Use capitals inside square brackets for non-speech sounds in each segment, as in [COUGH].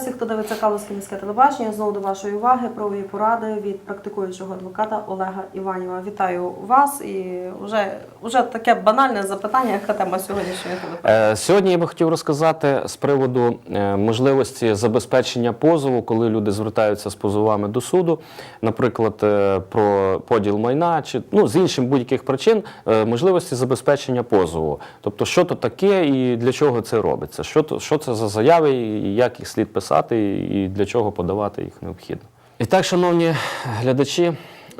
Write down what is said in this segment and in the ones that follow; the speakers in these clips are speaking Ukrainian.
Всіх, хто дивиться Калузьке міське телебачення. Знову до вашої уваги правові поради від практикуючого адвоката Олега Іванєва. Вітаю вас і вже, вже таке банальне запитання, яка тема сьогоднішньої телебачення. Е, Сьогодні я би хотів розказати з приводу е, можливості забезпечення позову, коли люди звертаються з позовами до суду, наприклад, е, про поділ майна чи ну, з інших будь-яких причин можливості забезпечення позову. Тобто, що то таке і для чого це робиться, що, то, що це за заяви, і як їх слід писати, і для чого подавати їх необхідно. І так, шановні глядачі,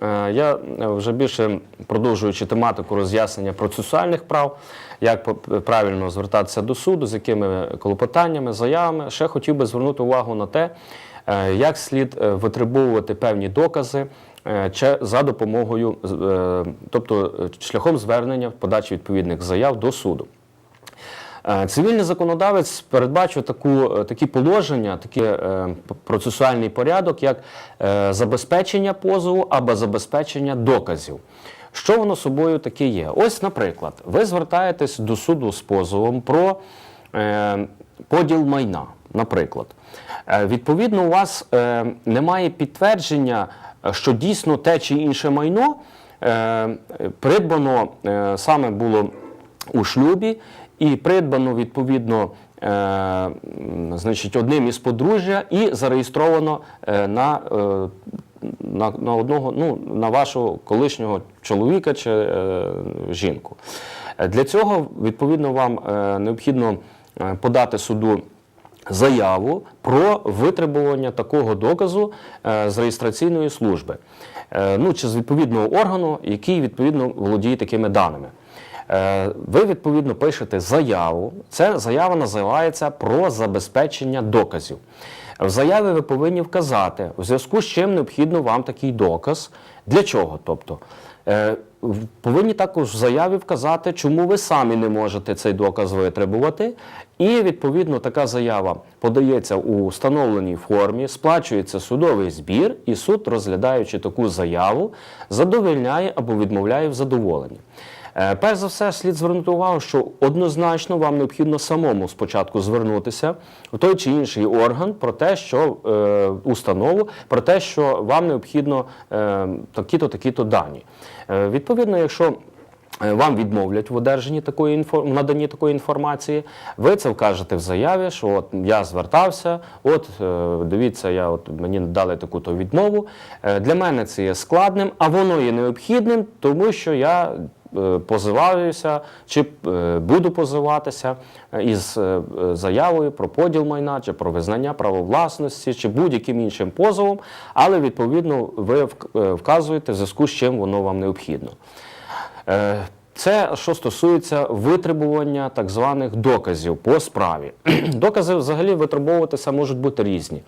Е, Я вже більше продовжуючи тематику роз'яснення процесуальних прав, як правильно звертатися до суду, з якими клопотаннями, заявами, ще хотів би звернути увагу на те, е, як слід е, витребовувати певні докази за допомогою, тобто шляхом звернення подачі відповідних заяв до суду. Е, Цивільний законодавець передбачив таку, е, такі положення, такий е, процесуальний порядок, як забезпечення позову або забезпечення доказів. Що воно собою таке є? Ось, наприклад, ви звертаєтесь до суду з позовом про поділ майна, наприклад. Відповідно, у вас немає підтвердження, що дійсно те чи інше майно придбано саме було у шлюбі і придбано відповідно е, значить, одним із подружжя і зареєстровано е, на, е, на, на одного, ну, на вашого колишнього чоловіка чи е, жінку. Е, Для цього відповідно вам е, необхідно подати суду. Заяву про витребування такого доказу е, з реєстраційної служби, е, ну чи з відповідного органу, який відповідно володіє такими даними. Е, Ви відповідно пишете заяву. Ця заява називається про забезпечення доказів. В заяві ви повинні вказати, в зв'язку з чим необхідно вам такий доказ. Для чого? Тобто, е, повинні також в заяві вказати, чому ви самі не можете цей доказ витребувати. І відповідно така заява подається у встановленій формі, сплачується судовий збір, і суд, розглядаючи таку заяву, задовольняє або відмовляє в задоволенні. Е, Перш за все, слід звернути увагу, що однозначно вам необхідно самому спочатку звернутися в той чи інший орган про те, що е, установу, про те, що вам необхідно е, такі-то, такі-то дані. Відповідно, якщо вам відмовлять в одержанні такої інфо... наданні такої інформації, ви це вкажете в заяві, що от я звертався, от дивіться, я от мені дали таку-то відмову. Для мене це є складним, а воно є необхідним, тому що я позиваюся чи е, буду позиватися е, із е, е, заявою про поділ майна, чи про визнання правовласності, чи будь-яким іншим позовом, але відповідно ви е, вказуєте в зв'язку з чим воно вам необхідно. Е, Це що стосується витребування так званих доказів по справі. [CLEARS THROAT] Докази взагалі витребовуватися можуть бути різні.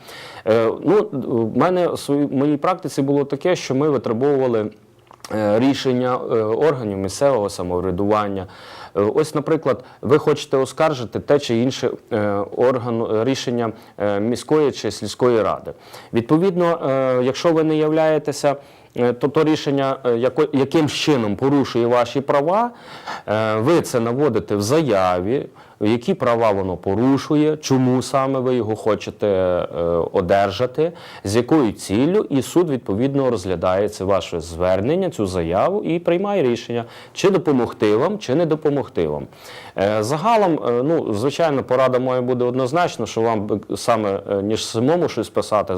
Е, Ну, в мене в моїй практиці було таке, що ми витребовували е, рішення е, органів місцевого самоврядування. Е, Ось, наприклад, ви хочете оскаржити те чи інше е, орган е, рішення е, міської чи сільської ради. Відповідно, е, якщо ви не являєтеся е, то, то рішення е, яким чином порушує ваші права, е, ви це наводите в заяві, які права воно порушує, чому саме ви його хочете е, одержати, з якою ціллю, і суд відповідно розглядає це ваше звернення, цю заяву і приймає рішення, чи допомогти вам, чи не допомогти вам. Е, Загалом, е, ну, звичайно, порада має буде однозначно, що вам саме е, ніж самому щось писати,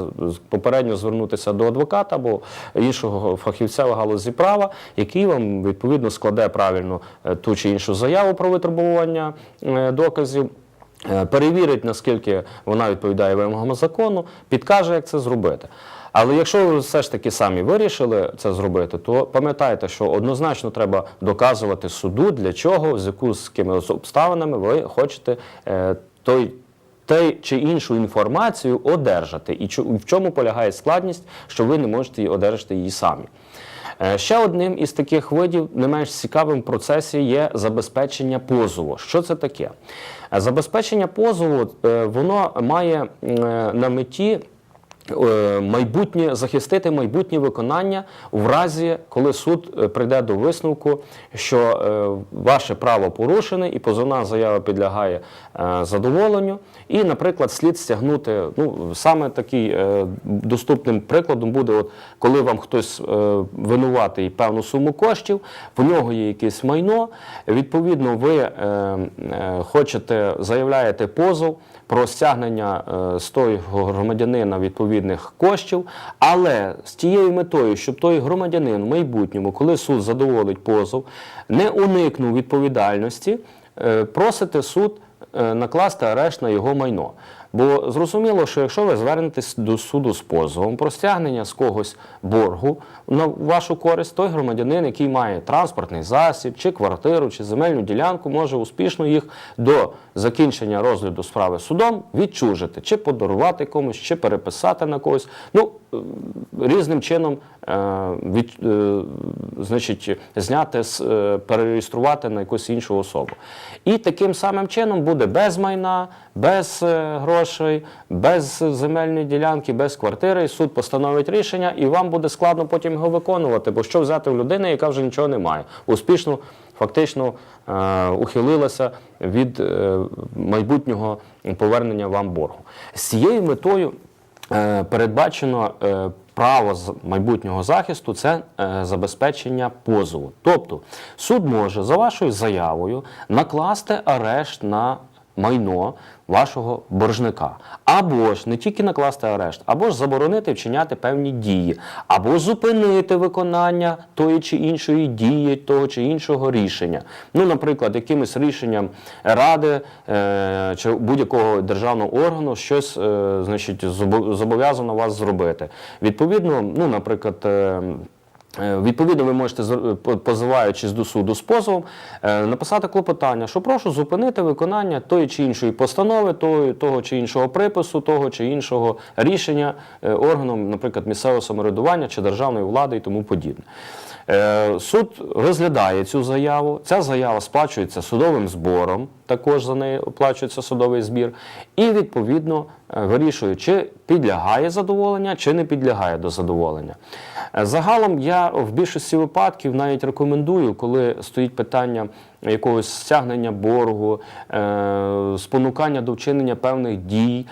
попередньо звернутися до адвоката або іншого фахівця в галузі права, який вам відповідно складе правильно е, ту чи іншу заяву про витребування е, доказів. е, Перевірить, наскільки вона відповідає вимогам закону, підкаже, як це зробити. Але якщо ви все ж таки самі вирішили це зробити, то пам'ятайте, що однозначно треба доказувати суду, для чого, з якими обставинами ви хочете е, той те чи іншу інформацію одержати, і в чому полягає складність, що ви не можете її одержати її самі. Е, Ще одним із таких видів, не менш цікавим в процесі, є забезпечення позову. Що це таке? Е, Забезпечення позову е, воно має на меті майбутнє захистити майбутнє виконання в разі, коли суд е, прийде до висновку, що е, ваше право порушене і позовна заява підлягає е, задоволенню. І, наприклад, слід стягнути. Ну саме такий е, доступним прикладом буде, от коли вам хтось е, винуватий певну суму коштів, в нього є якесь майно. Відповідно, ви е, е, хочете заявляєте позов про стягнення е, з того громадянина відповідних коштів, але з тією метою, щоб той громадянин в майбутньому, коли суд задоволить позов, не уникнув відповідальності, е, просите суд е, накласти арешт на його майно. Бо зрозуміло, що якщо ви звернетесь до суду з позовом про стягнення з когось боргу на вашу користь, той громадянин, який має транспортний засіб, чи квартиру, чи земельну ділянку, може успішно їх до закінчення розгляду справи судом відчужити, чи подарувати комусь, чи переписати на когось. Ну, е, різним чином е, від, е, значить, зняти, перереєструвати на якусь іншу особу. І таким самим чином буде без майна, без е, грошей, без земельної ділянки, без квартири. Суд постановить рішення, і вам буде складно потім його виконувати. Бо що взяти в людини, яка вже нічого не має? Успішно, фактично е, ухилилася від е, майбутнього повернення вам боргу. З цією метою е, передбачено. Право з майбутнього захисту це забезпечення позову. Тобто суд може за вашою заявою накласти арешт на майно вашого боржника. Або ж не тільки накласти арешт, або ж заборонити вчиняти певні дії, або зупинити виконання тої чи іншої дії, того чи іншого рішення. Ну, наприклад, якимось рішенням ради е, чи будь-якого державного органу щось е, значить, зобов'язано вас зробити. Відповідно, ну, наприклад. е, Відповідно, ви можете, зр- позиваючись до суду з позовом, е, написати клопотання, що прошу зупинити виконання тої чи іншої постанови, того, чи іншого припису, того чи іншого рішення е, органом, наприклад, місцевого самоврядування чи державної влади і тому подібне. Е, Суд розглядає цю заяву. Ця заява сплачується судовим збором, також за неї оплачується судовий збір, і відповідно е, вирішує, чи підлягає задоволення, чи не підлягає до задоволення. Е, Загалом я в більшості випадків навіть рекомендую, коли стоїть питання якогось стягнення боргу, е, спонукання до вчинення певних дій,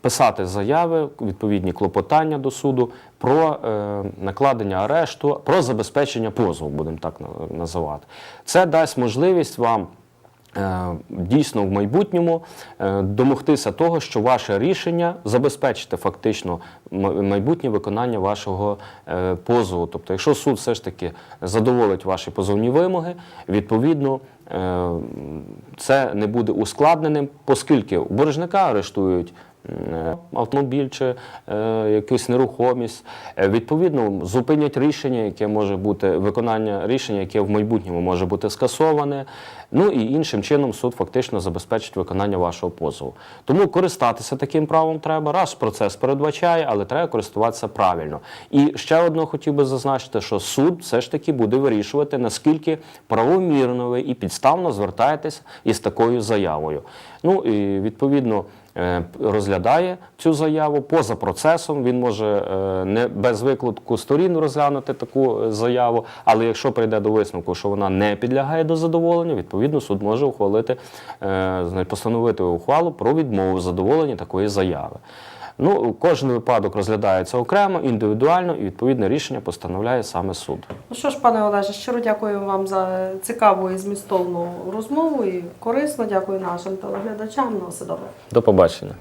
писати заяви, відповідні клопотання до суду про накладення арешту, про забезпечення позову, будемо так називати. Це дасть можливість вам. Е, Дійсно, в майбутньому е, домогтися того, що ваше рішення забезпечите фактично майбутнє виконання вашого е, позову. Тобто, якщо суд все ж таки задоволить ваші позовні вимоги, відповідно це не буде ускладненим, оскільки боржника арештують автомобіль чи е, якусь нерухомість. Е, Відповідно, зупинять рішення, яке може бути виконання рішення, яке в майбутньому може бути скасоване. Ну і іншим чином суд фактично забезпечить виконання вашого позову. Тому користатися таким правом треба. Раз процес передбачає, але треба користуватися правильно. І ще одно хотів би зазначити, що суд все ж таки буде вирішувати, наскільки правомірно ви і підставно звертаєтесь із такою заявою. Ну і відповідно. Е, Розглядає цю заяву поза процесом. Він може е, не без викладку сторін розглянути таку е, заяву, але якщо прийде до висновку, що вона не підлягає до задоволення, відповідно суд може ухвалити, постановити ухвалу про відмову задоволення такої заяви. Ну, кожен випадок розглядається окремо, індивідуально, і відповідне рішення постановляє саме суд. Ну що ж, пане Олеже, щиро дякую вам за цікаву і змістовну розмову і корисно. Дякую нашим телеглядачам. На все добре. До побачення.